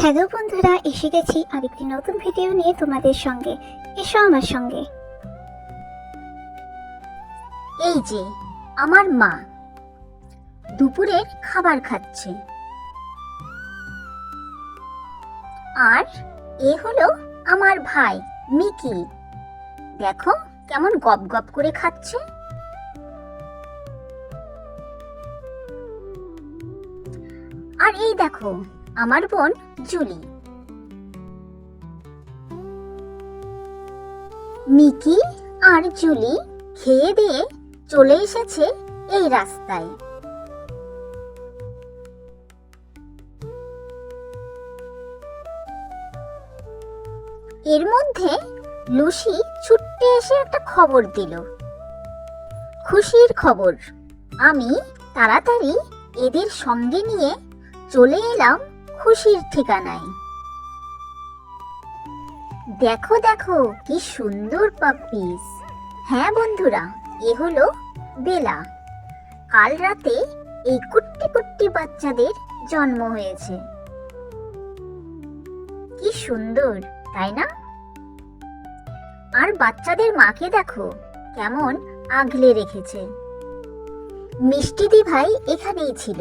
Hello বন্ধুরা, এসে গেছি আরেকটি নতুন ভিডিও নিয়ে তোমাদের সঙ্গে। এসো আমার সঙ্গে। এই যে, আমার মা দুপুরের খাবার খাচ্ছে। আর এ হলো আমার ভাই, মিকি। দেখো কেমন গপ গপ করে খাচ্ছে। আর এই দেখো আমার বোন জুলি। মিকি আর জুলি খেয়ে দিয়ে চলে এসেছে এই রাস্তায়। এর মধ্যে লুসি ছুট্টে এসে একটা খবর দিল। খুশির খবর, আমি তাড়াতাড়ি এদের সঙ্গে নিয়ে চলে এলাম খুশির ঠিকানায়। দেখো দেখো, কি সুন্দর পাপ্পিস হ্যাঁ বন্ধুরা, এ হলো বেলা। কাল রাতে এই কুট্টি কুট্টি বাচ্চাদের জন্ম হয়েছে। কি সুন্দর, তাই না? আর বাচ্চাদের মাকে দেখো, কেমন আগলে রেখেছে। মিষ্টি দি ভাই এখানেই ছিল।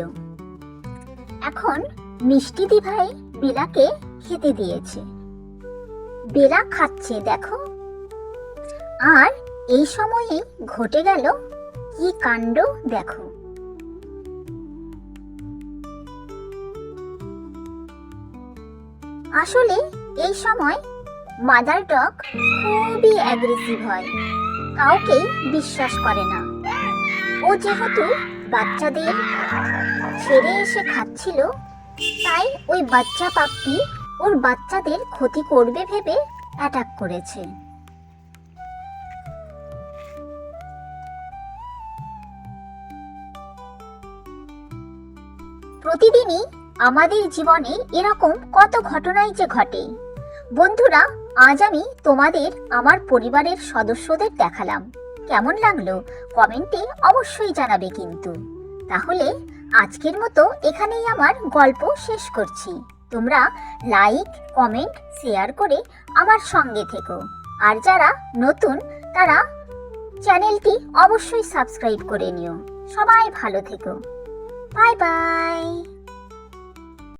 এখন মিষ্টি দি ভাই বেলাকে খেতে দিয়েছে। বেলা খাচ্ছে, দেখো। আর এই সময়ে ঘটে গেল কি কাণ্ড, দেখো। আসলে এই সময় মাদার ডগ খুবই অ্যাগ্রেসিভ হয়, কাউকেই বিশ্বাস করে না। ও যেহেতু বাচ্চাদের ছেড়ে এসে খাচ্ছিল তাই ওই বাচ্চা পাপ্পি ওর বাচ্চাদের ক্ষতি করবে ভেবে অ্যাটাক করেছে। প্রতিদিনই আমাদের জীবনে এরকম কত ঘটনাই যে ঘটে। বন্ধুরা, আজ আমি তোমাদের আমার পরিবারের সদস্যদের দেখালাম। কেমন লাগল? কমেন্টে অবশ্যই জানাবে কিন্তু। তাহলে আজকের মতো এখানেই আমার গল্প শেষ করছি। তোমরা লাইক কমেন্ট শেয়ার করে আমার সঙ্গে থেকো। আর যারা নতুন, তারা চ্যানেলটি অবশ্যই সাবস্ক্রাইব করে নিও। সবাই ভালো থেকো। Bye bye